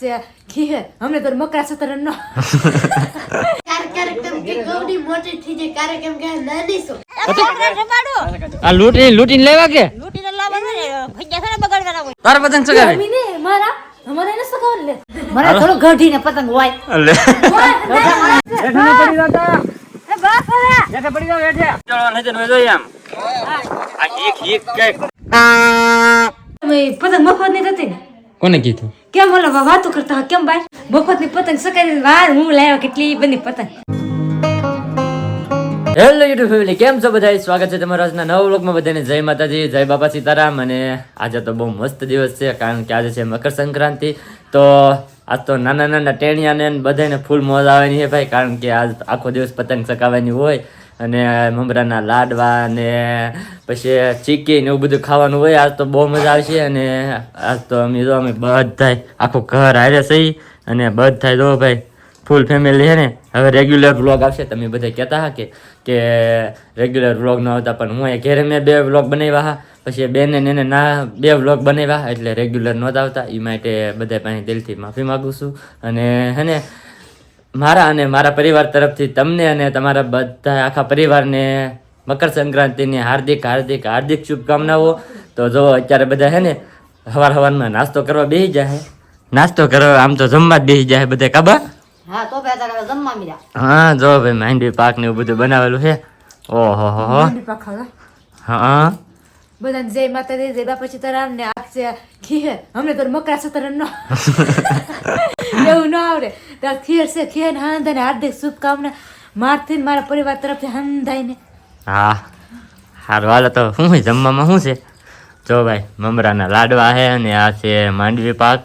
છે. ખીહે. અમને તો મકરા સતર નો. કે કે આ લૂંટી લૂંટીને લેવા કે? લૂંટીને લાવવાનું તારા પતંગ ચગાવે? મારા? અમારે એને સગાવ લે. મને થોડો ગઢીને પતંગ હોય. લે. એ બાપ હવે. ચલો નજર મે જોઈ આમ. આ હીક હીક કે પતંગ મફતની થતી ને. કોને કીધું? કેમ ઓલા વાતો કરતા કેમ ભાઈ મફતની પતંગ સકાઈ વાર હું લાવ્યો કેટલી બની પતંગ. હેલો યુટ્યુબ ફેમિલી કેમ છો બધા સ્વાગત છે તમારા આજના નવા વ્લોગમાં બધાને. જય માતાજી, જય બાપા સીતારામ. અને આજે તો બહુ મસ્ત દિવસ છે, કારણ કે આજે છે મકર સંક્રાંતિ. તો આજ તો નાના નાના ટેણિયાને બધાને ફૂલ મોજ આવવાની છે ભાઈ, કારણ કે આજ આખો દિવસ પતંગ ચકાવવાની હોય. અને મમરાના લાડવા ને પછી ચીકી ને એવું બધું ખાવાનું હોય, આજ તો બહુ મજા આવશે. અને આજ તો અમે જો, અમે બધાય, આખું ઘર હારે સહી અને બધાય જો ભાઈ ફૂલ ફેમિલી છે ને. હવે રેગ્યુલર વ્લોગ આવશે. તમે બધા કહેતા હા કે કે રેગ્યુલર વ્લોગ ન આવતા, પણ હું ઘેરે મેં બે વ્લોગ બનાવ્યા હા. પછી બેને એને ના બે વ્લોગ બનાવ્યા એટલે રેગ્યુલર નહોતા આવતા. એ માટે બધા પાસે દિલથી માફી માગું છું. અને હે ને મારા અને મારા પરિવાર તરફથી તમને અને તમારા બધા આખા પરિવારને મકર સંક્રાંતિની હાર્દિક હાર્દિક હાર્દિક શુભકામનાઓ. તો જો અત્યારે બધા હે ને હવાર હવારમાં નાસ્તો કરવા બેસી જાય નાસ્તો કરવા આમ તો જમવા જ બેસી જાય બધા કાબા હા હા જો ભાઈ માંડવી પાક ને એવું બધું બનાવેલું છે ઓહો હો હો. હા. બધાને જય માતાજી જય બાપા સીતારામ ને આ ઘી ખીહે અમને તો મકરા સતરણ નો. એવું ન આવડે. તાર ખીર છે ખીર ને હાંધાને હાર્દિક શુભકામના મારથી ને મારા પરિવાર તરફથી હંધાઈને. હા. સારું હાલો તો શું છે જમવામાં શું છે? જો ભાઈ મમરાના લાડવા છે અને આ છે માંડવી પાક.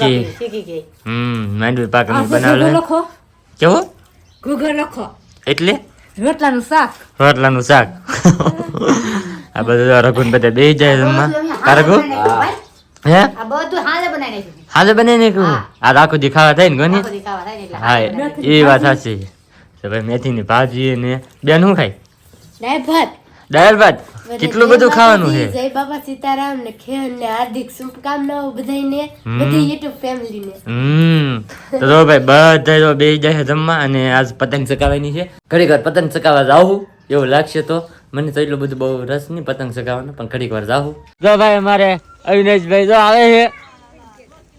ગઈ. હમ માંડવી પાક અમે બનાવેલો. લખો. કેવો? ઘૂઘર લખો. એટલે? રોટલાનું શાક. રોટલાનું શાક. આ બધું રઘુન બધા બેસી જાય જમવા. રઘુ હે આ બધું હાલે બનાવી નાખ્યું તો બને ને આ રાખો દેખાવા થાય ને ને એટલે હા એ વાત સાચી. તો ભાઈ મેથીની ભાજી ને બેન શું ખાય? ભાત. દાળ ભાત. કેટલું બધું ખાવાનું છે? જય બાબા સીતારામ ને ખેર ને હાર્દિક શુભકામનાઓ બધાને. બધી યુટ્યુબ ફેમિલી ને હમ. તો જો ભાઈ બધા જો બે જાય જમવા અને આજ પતંગ ચકાવવાની છે. ઘડીક વાર પતંગ ચકાવવા જાવું એવું લાગશે તો મને તો એટલું બધું બહુ રસ નહીં પતંગ ચકાવવાનો પણ ઘડીક વાર જાવું જો ભાઈ અમારે અવિનાશભાઈ જો આવે છે.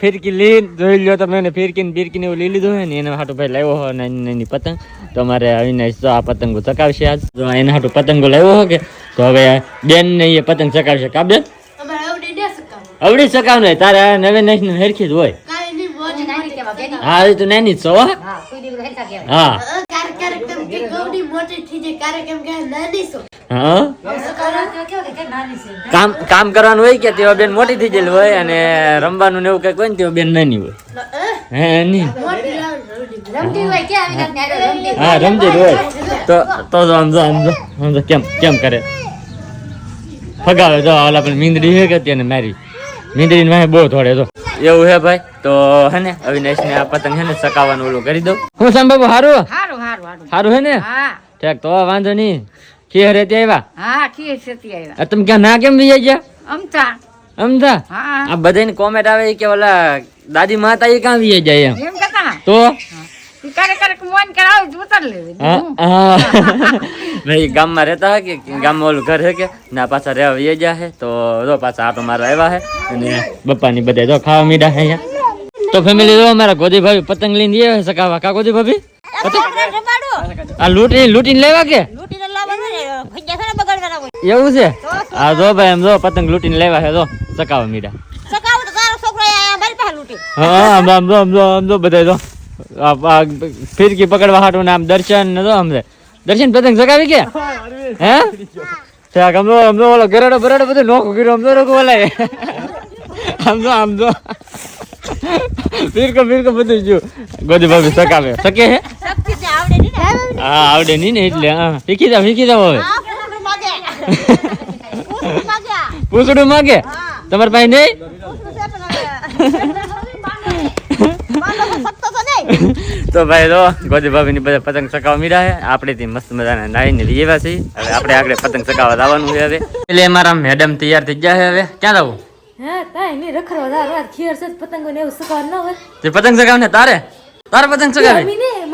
ફિરકી લીન જોઈ લ્યો તમે એને ફિરકીને ને બિરકી એવું લઈ લીધું હોય ને એના હાટું ભાઈ લાવ્યો હોય નાની નાની પતંગ. તો અમારે અવિનાશ તો આ પતંગો ચકાવશે આજ. જો એના હાટું પતંગો લાવ્યો હોય કે તો હવે બેન ને એ પતંગ ચકાવશે. કા બેન? અવડી ચકાવ ને તારે નવે ને હેરખી જ હોય. નહીં. હા એ તો નાની જ છો હો. હા? હા હા કામ કામ કરવાનું હોય કે તેઓ બેન મોટી થઈ ગયેલી હોય અને રમવાનું ને એવું કંઈક હોય ને તેઓ બેન નાની હોય. હે નહીં રમતી હોય. હા રમતી તો તો સમજો સમજો જો આમ જો આમ જો કેમ કેમ કરે? ફગાવે જો ઓલા પણ મીંદડી હે કે તેને મારી? મીંદડી વાહે બહુ થોડે તો એવું હે ભાઈ? તો હે ને અવિનાશ ને આ પતંગ છે ને સકાવાનું ઓલું કરી દઉં. હું સામ સારું હારું? હારું હારું હારું. હે ને? ઠેક તો વાંધો નહીં. ખીર તે આવ્યા? હા ખીર છેતી આવ્યા. તમે ક્યાં ના કેમ વિજય ગયા? અમતા અમતા હા. આ બધાની કોમેન્ટ આવે કે ઓલા દાદી માતા એ કાં વિજય જાય એમ? એમ કહેતા તો? ગામમાં રહેતા હે કે ગામમાં ઓલું ઘર હે કે? ના પાછા રહેવા ગયા હે. તો જો પાછા આટો મારા આવ્યા હે. અને બપ્પાની બધા જો ખાવા મીડા હે અહીંયા. તો ફેમિલી જો અમારા ગોદી ભાભી પતંગ લઈને આવે સકાવા કા ગોદી ભાભી આ લૂંટી લૂંટીને લેવા કે લૂંટીને લાવવાનું ને ભૈયા થોડા બગાડવાના હોય એવું છે? આ જો ભાઈ એમ જો પતંગ લૂંટીને લેવા છે જો. ચકાવા મીડા સકાવું તો તારો છોકરો આયા મારી પાસે લૂંટી. હા આમ આમ જો આમ જો આમ જો બધા જો. આ આ ફિરકી પકડવા હાટું દર્શન ને જો આમ દર્શન પતંગ ચકાવી કે? હે ત્યાં આમ જો આમ જો ઓલો ગરાડો બરાડો બધું નોખું કર્યો આમ જો રોકો આમ જો આમ જો. ફિરકો ફિરકો બધું જો. ગોદી ભાભી સકાવે સકે હે આવડે નહીં ને. હા આવડે નહીં ને એટલે હા. શીખી જાવ શીખી જાવ હવે. પૂછડું માગે? તમારા પાસે નહીં? તો ભાઈ તો ભાઈ ગોદી ભાભી ની બધા પતંગ ચકાવવા મીડા છે. આપણે થી મસ્ત મજાના નાઈને લઈ આવ્યા છીએ હવે આપણે આગળ પતંગ ચકાવવા જવાનું છે હવે. એટલે અમારા મેડમ તૈયાર થઈ ગયા છે હવે. ક્યાં જવું? પતંગો ચગાવ ને તારે? તારે પતંગ ચગાવે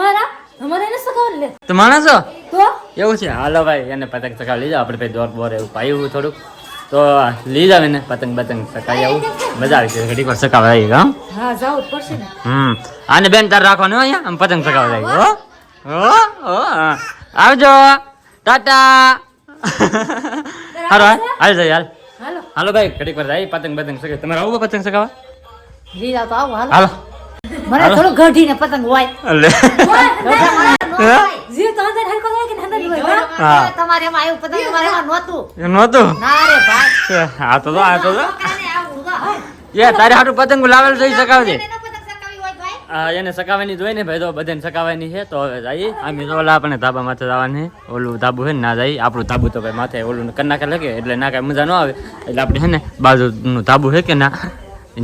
મારા? અમારે એને સકાર લે. તો માણસો એવું છે? હાલો ભાઈ એને પતંગ ચકાવી જાઓ આપણે ભાઈ દોર બોર એવું પાયું થોડુંક. તો લઈ જાવ એને પતંગ પતંગ ચકાવી આવું. મજા આવી છે ઘડીક વાર ચકાવા આવી હા. જાવ પડશે ને. હમ. આને બેન તાર રાખવાનું અહીંયા? આમ પતંગ ચગાવવા આવી હો. હો આવજો. ટાટા. હાલો હાલ જાય હાલ. હાલો. હાલો ભાઈ ઘડીક વાર જાય પતંગ પતંગ ચગાવે. તમારે આવું પતંગ ચકાવવા લઈ જાવ તો આવો હાલો. હાલો. મને થોડું ગઢીને પતંગ હોય હરકો હોય કે હોય હા? તમારે એમાં આવ્યું પતંગ તમારે એમાં નહોતું. એ નહોતું? ના રે ભાઈ. આ તો જો, આ તો એ તારે હાટું પતંગ લાવેલ થઈ ઈ ચગાવજે એનો પતંગ સકાવી હોય ભાઈ. હા એને સકાવાની જોઈ ને ભાઈ તો બધાને સકાવાની છે. તો હવે જઈએ. આમ તો ઓલા આપણે ધાબા માથે જવાનું છે. ઓલું ધાબુ છે ને ના જાય. આપણું ધાબુ તો ભાઈ માથે ઓલું કરી નાખે લાગે એટલે ના કાંઈ મજા ન આવે. એટલે આપણે છે ને બાજુનું ધાબુ છે કે ના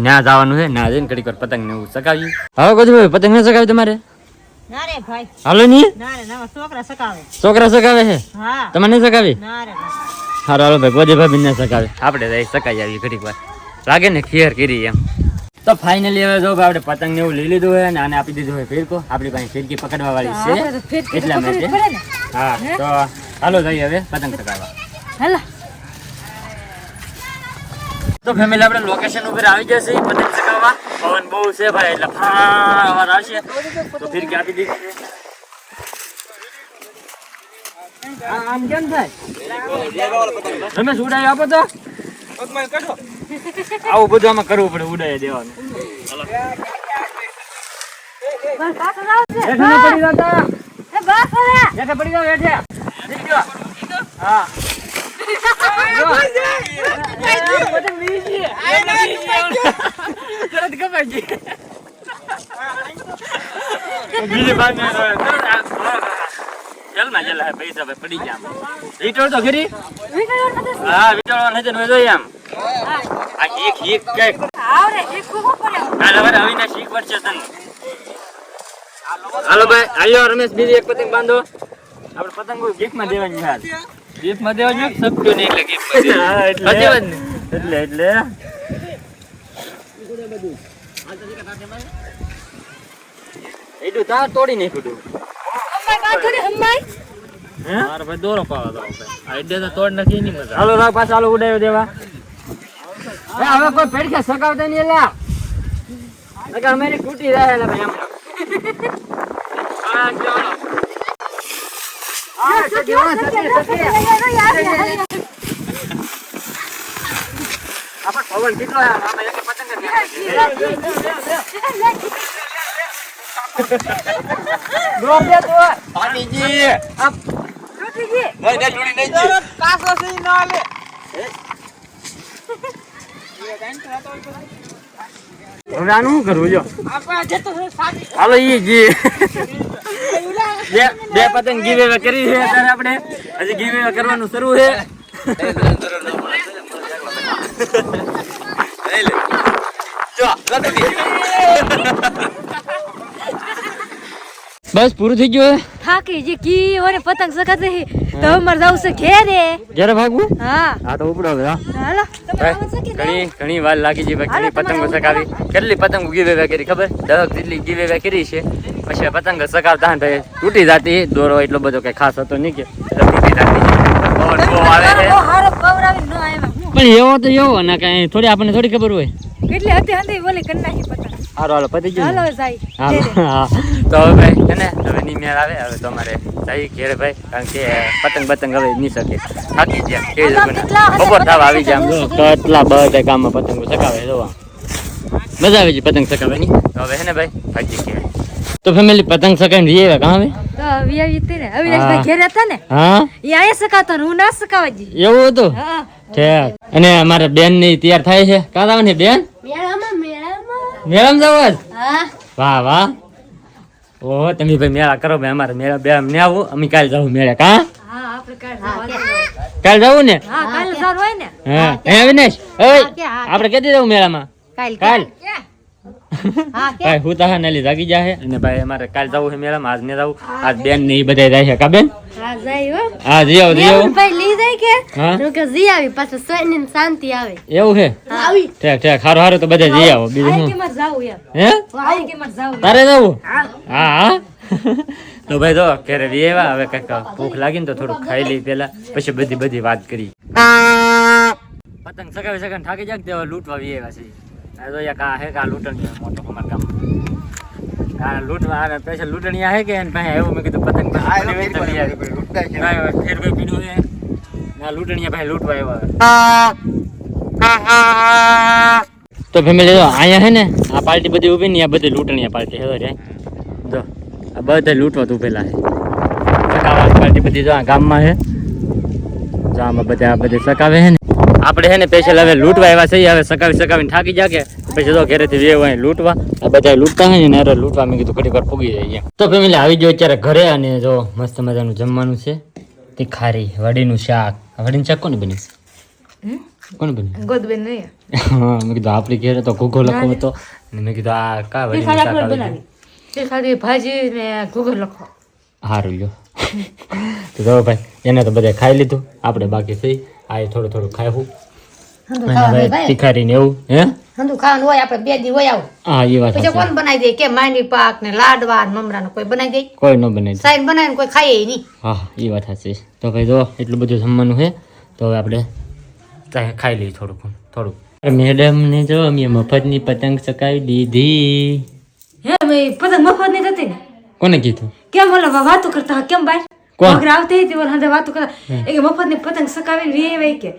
ના જવાનું છે ના જઈને ઘડીક પતંગ ને એવું સકાવી હવે કશું ભાઈ પતંગ ન સકાવી તમારે? ના રે ભાઈ. હાલો નહીં ના રે ના છોકરા સકાવે. છોકરા સકાવે છે? હા. તમારે નહીં સકાવી? ના રે હારો હાલો ભાઈ ગોજે ભાભી ને સકાવે. આપણે જઈ સકાઈ આવી ઘડીક વાર. લાગે ને ખીર કરી એમ. તો ફાઇનલી હવે જો આપણે પતંગ ને એવું લઈ લીધું હોય અને આને આપી દીધું હોય ફિરકો. આપણી પાસે ફિરકી પકડવા વાળી છે. એટલા માટે. હા તો હાલો જઈએ હવે પતંગ ચગાવવા હાલો. તો ફેમિલી આપણે લોકેશન ઉપર આવી જશે પતંગ પવન બહુ છે ભાઈ એટલે ફાર અવાજ આવશે. તો ફિરકી આપી દીધી આમ કેમ થાય? તમે ઉડાઈ આપો તો? આવું બધું આમાં કરવું પડે ઉડાઈ દેવાનું. બસ જાવ છે પડી જતા એ બસ હવે હેઠે પડી જાવ હેઠે હા. બીજી ને ના ચાલ હા, પૈસા ભાઈ પડી ગયા. વીંટોળ તો ખરી હા વીંટોળવા નથી ને જોઈએ આમ આ શીખ શીખ કંઈક હાલો હવે આવીને શીખ પડશે તને હાલો ભાઈ આયો રમેશ બીજી એક પતંગ બાંધો આપણે પતંગો માં દેવાની હાલ નહીં એટલે ગિફ્ટમાં હા એટલે. એટલે એટલે. એટલું તાર તોડી નાખ્યું મારો ભાઈ દોરો પાવા દો આ ઇડે તો તોડ નથી એની મજા. હાલો રાખ પાછા હાલો ઉડાવી દેવા. એ હવે કોઈ પેડકે સગાવતા નહીં એલા નકર અમારી તૂટી રહ્યા ભાઈ આમ હા ચાલો આ સતી હો, સતી, સતી. આપણે પવન કેટલો હવે આનું શું કરવું જો? હાલો ઈ જી. બે બે પતંગ ગીવે કરી છે અત્યારે આપણે. હજી ગીવે કરવાનું શરૂ છે. બસ પૂરું થઈ ગયું થાકી જે કી ઓરે પતંગ સકાતે હી તો અમાર જાવ છે ઘેરે. ઘેરે ભાગવું? હા. આ તો ઉપડો હા. હાલો ઘણી ઘણી વાર લાગી છે ભાઈ પતંગો સકાવી કેટલી પતંગ ગીવે કરી ખબર? દસ જેટલી ગીવે કરી છે. પછી પતંગ સકાવતા ને ભાઈ તૂટી જતી. દોરો એટલો બધો કઈ ખાસ હતો નહીં કે. તૂટી જતી. પવન બહુ આવે છે. હારો પવરાવી ન આવ્યા. પણ એવો તો એવો ને કઈ થોડી આપણને થોડી ખબર હોય. એટલે હતી હતી બોલી કરી પતંગ. હારો હાલો પતી ગયું. હાલો જાય હા. તો હવે ભાઈ છે ને હવે ની મેળ આવે હવે તમારે જઈ ઘેરે ભાઈ કારણ કે પતંગ પતંગ હવે નહીં શકે. થાકી ગયા કે બપોર થવા આવી ગયા કેટલા બધા ગામમાં પતંગો ચગાવે જોવા. મજા આવે છે પતંગ ચગાવવાની તો હવે હે ને ભાઈ ભાગી ઘેરે તો ફેમિલી પતંગ ચગાવીને જઈએ કાં હવે તો આવી આવી હતી ને અવિનાશભાઈ ઘેરે હતા ને હા? એ અહીંયા સકાતો ને હું ના સકાવા જી. એવું હતું? હા. ઠેક. અને અમારે બેનની તૈયાર થાય છે. કાં આવવાની બેન? મેળામાં મેળામાં. મેળામાં જવું હા. વાહ વાહ. ઓહો તમે ભાઈ મેળા કરો ભાઈ અમારે મેળા બે અમને આવું અમે કાલે જવું મેળા કા? કાલ કાલે જવું ને? હા કાલ જવું હોય ને. હા. હે અવિનાશ ઓય આપણે કેદી જવું મેળામાં? કાલ કાલ. હા હું તા નાલી જાગી જાહે અને ભાઈ અમારે કાલ જવું છે મેળામાં આજ ને જવું આજ બેન ને ઈ બધા જાય છે કા બેન? હા જાય હો. હા જી આવો જી આવો. ભાઈ લઈ જાય કે? હા? હું કે જી આવી પાછો સોયની ને શાંતિ આવે. એવું છે? આવી. ઠેક ઠેક હારું હારું તો બધા જઈ આવો બીજું હું કે મારે જાવું હે? આય કે મારે જાવું તારે જવું? હા. હા તો ભાઈ જો ઘરે વેવા હવે કંઈક ભૂખ લાગી ને તો થોડું ખાઈ લઈ પેલા પછી બધી બધી વાત કરી. પતંગ સગાવી સગાવી થાકી જાય તેવા લૂંટવા વેવા છે. તો એક આ હે કે આ લૂંટણીયા મોટો અમારા ગામમાં આ લૂંટવા સ્પેશિયલ લૂંટણીયા હે કે એને પાસે એવું મેં કીધું પતંગ ફેર કોઈ પીડું હે. ના લૂંટણીયા પાસે લૂંટવા આવ્યા તો ફેમિલી જો અહીંયા હે ને આ પાર્ટી બધી ઊભી ને આ બધી લૂંટણીયા પાર્ટી હવે રે. જો આ બધા લૂંટવા તો ઊભેલા હે સકાવા પાર્ટી બધી જો આ ગામમાં હે જો આમાં બધા આ બધે સકાવે હે ને. આપણે છે ને સ્પેશિયલ હવે લૂંટવા એવા છીએ હવે સકાવી સકાવીને થાકી જાગે પછી જો ઘરેથી વેવ અહીં લૂંટવા. આ બધા લૂંટતા હોય ને અરે લૂંટવા મેં કીધું ઘડી વાર ફૂગી જાય તો ફેમિલી આવી ગયો અત્યારે ઘરે અને જો મસ્ત મજાનું જમવાનું છે. તીખારી વડીનું શાક. વડીનું શાક કોને બની કોને બની ગોદબેન નહીં હા મેં કીધું આપણી ઘેરે તો ઘૂઘો લખો હતો. મેં કીધું આ કા વડીનું શાક. બનાવી. તે ખાલી ભાજી ને ઘૂઘર લખો. હારું લ્યો. તો ભાઈ એને તો બધા ખાઈ લીધું. આપણે બાકી થઈ આ થોડું થોડું ખાવું. અને ભાઈ. તીખારી ને એવું હે? હંધુ ખાવાનું હોય આપણે બે દી હોય આવું. હા એ વાત પછી. કોણ બનાવી દે? કે માંડી પાક ને લાડવા ને મમરા ને કોઈ બનાવી દે? કોઈ ન બને સાઈન બનાવીને કોઈ ખાય નહીં. હા એ વાત સાચી. તો ભાઈ જો એટલું બધું જમવાનું છે તો હવે આપણે ખાઈ લઈએ થોડુંક થોડુંક. મેડમ ને જો અમે મફતની પતંગ ચકાવી દીધી. હે ભાઈ પતંગ મફતની? કોને કીધું? કેમ ઓલા વાતો કરતા કેમ બાય કોણ? આવતી હતી ઓલા હાથે વાતો કરતા. એ કે મફતની પતંગ સકાવીને વી આવે કે.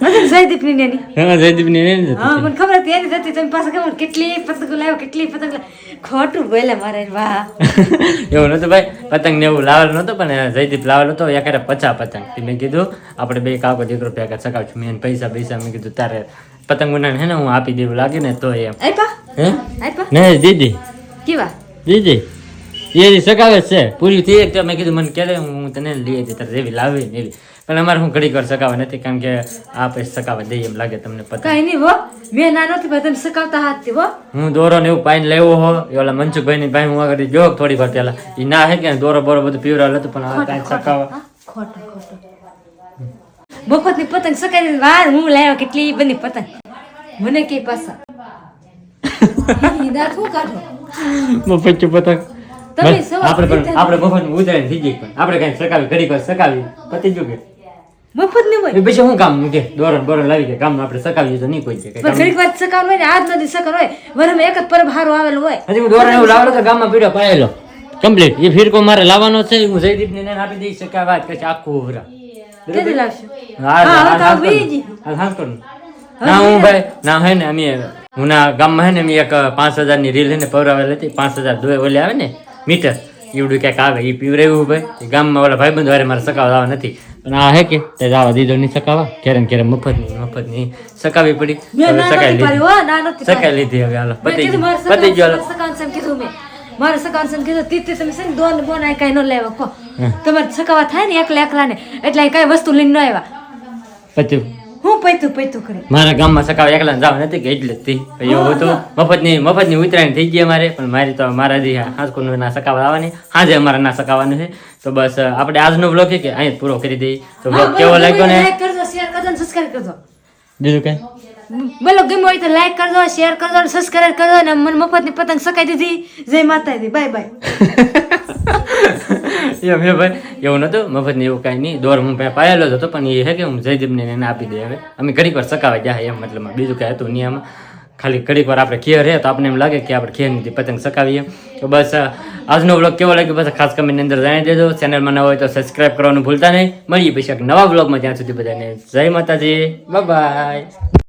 પતંગ જયદીપની નેની હા જયદીપ ને જ હા. મને ખબર હતી એની હતી. તમે પાસે ખબર કેટલી પતંગ લાવ્યો કેટલી પતંગ. ખોટું બોલે મારે વાહ. એવું નતું ભાઈ પતંગ ને એવું લાવેલું નતો પણ જયદીપ લાવેલો હતો એકારે પચા પતંગ. મેં કીધું આપણે બે કાકો દીકરો ભેગા ચકાવશું મેં એને પૈસા પૈસા મેં કીધું તારે પતંગ બનાવીને હે ને હું આપી દેવું લાગે ને તો એમ. આપ્યા હે? આપ્યા નહીં દીદી. કેવા? દીદી. એ સકાવે છે પૂરી થઈ એક મેં કીધું મને ક્યારે હું તને લઈ જઈ તારે જેવી લાવી ને એવી. પણ અમારે હું ઘડી વાર સકાવે નથી કારણ કે આ પછી સકાવે દઈએ એમ લાગે તમને પતા. કઈ નહીં હો મેં ના નથી ભાઈ તમે સકાવતા હાથથી હો. હું દોરો ને એવું પાઈને લેવો હો ઓલા મનસુખભાઈ ની ભાઈ હું આગળ જો થોડી વાર પેલા એ ના હે કે દોરો બોરો બધું પીવડાવેલું હતું પણ આ કાંઈ સકાવે ખોટું ખોટું મફતની પતંગ સકાઈ વાર હું લાવ્યો કેટલી બધી પતંગ. મને કે પાછા. મફત પતંગ. આપણે પણ આપણે મફત ઉતરાય થઈ ગઈ પણ. આપણે કઈ સકાવી ઘડી વાર સકાવી પતી ગયું કે? મફત નહીં હોય પછી શું કામ કે દોરો ને લાવી કે કામ આપણે સકાવીએ તો નહીં કોઈ છે પણ ઘડીક વાર સકાવવાનું હોય ને આજ નથી સકાવ હોય. વરમાં એક જ પરબ હારો આવેલો હોય. હજી હું દોરો એવું લાવેલો તો ગામમાં પીડ્યો પાયેલો. કમ્પ્લીટ. એ ફિરકો મારે લાવવાનો છે. હું જયદીપ ને આપી દઈશ. કે વાત કે આખું ઉભરા. કેદી લાવશો? હા, હા, હા. ના હું ભાઈ ના હે ને અમે હું ના ગામમાં હે ને અમે એક પાંચ હજારની રીલ હે ને પવરાવેલ હતી. પાંચ હજાર દોય ઓલે આવે ને મીટર એવડું ક્યાંક આવે એ પીવડાવ્યું ભાઈ. એ ગામમાં ઓલા ભાઈ બંધ મારે સકાવા આવવા નથી. પણ આ હે કે તે જવા દીધો નહીં સકાવા. ક્યારે ક્યારે મફત નહીં મફત નહીં સકાવી પડી. હવે સકાઈ લીધી. સકાઈ લીધી હવે હાલો પતી ગયું પતી ગયું હાલો. મારે સકાન સકાન કીધું તીતે તમે છે ને દોન બોન આ કઈ ન લેવા કો તમારે સકાવા થાય ને એકલા એકલા ને એટલે કઈ વસ્તુ લઈને ન આવ્યા. પત્યું હું પૈતું પૈતું કરે. મારા ગામમાં સકાવા એકલા જવા નથી કે એટલે જ પછી એવું હતું. મફતની મફતની ઉતરાયણ થઈ ગઈ અમારે. પણ મારી તો મારા જે હાંસકુનું ના સકાવા આવવાની. આજે અમારે ના સકાવાનું છે. તો બસ આપણે આજનો બ્લોગ છે કે અહીં પૂરો કરી દઈએ. તો બ્લોગ કેવો લાગ્યો ને? લાઈક કરજો શેર કરજો સબસ્ક્રાઇબ કરજો. બીજું કઈ? બોલો ગમ્યો હોય તો લાઈક કરજો શેર કરજો અને સબસ્ક્રાઇબ કરજો અને મને મફતની પતંગ સકાઈ દીધી. જય માતાજી બાય બાય એમ હે ભાઈ. એવું નતું? મફત ને એવું કાંઈ નહીં. દોર હું ભાઈ પાયેલો જ હતો, પણ એ હે કે હું જયદીપને એને આપી દે હવે. અમે ઘડીક વાર સકાવા ગયા એમ, મતલબ બીજું કાંઈ હતું નહીં આમાં. ખાલી ઘડીક વાર આપણે ખેર હે, તો આપણે એમ લાગે કે આપણે ખેર નથી પતંગ સકાવીએ. તો બસ આજનો બ્લોગ કેવો લાગ્યો? બસ, ખાસ કમેન્ટની અંદર જાણી દેજો. ચેનલમાં નવા હોય તો સબસ્ક્રાઈબ કરવાનું ભૂલતા નહીં. મળીએ પછી એક નવા બ્લોગમાં ત્યાં સુધી બધાને જય માતાજી. બાય.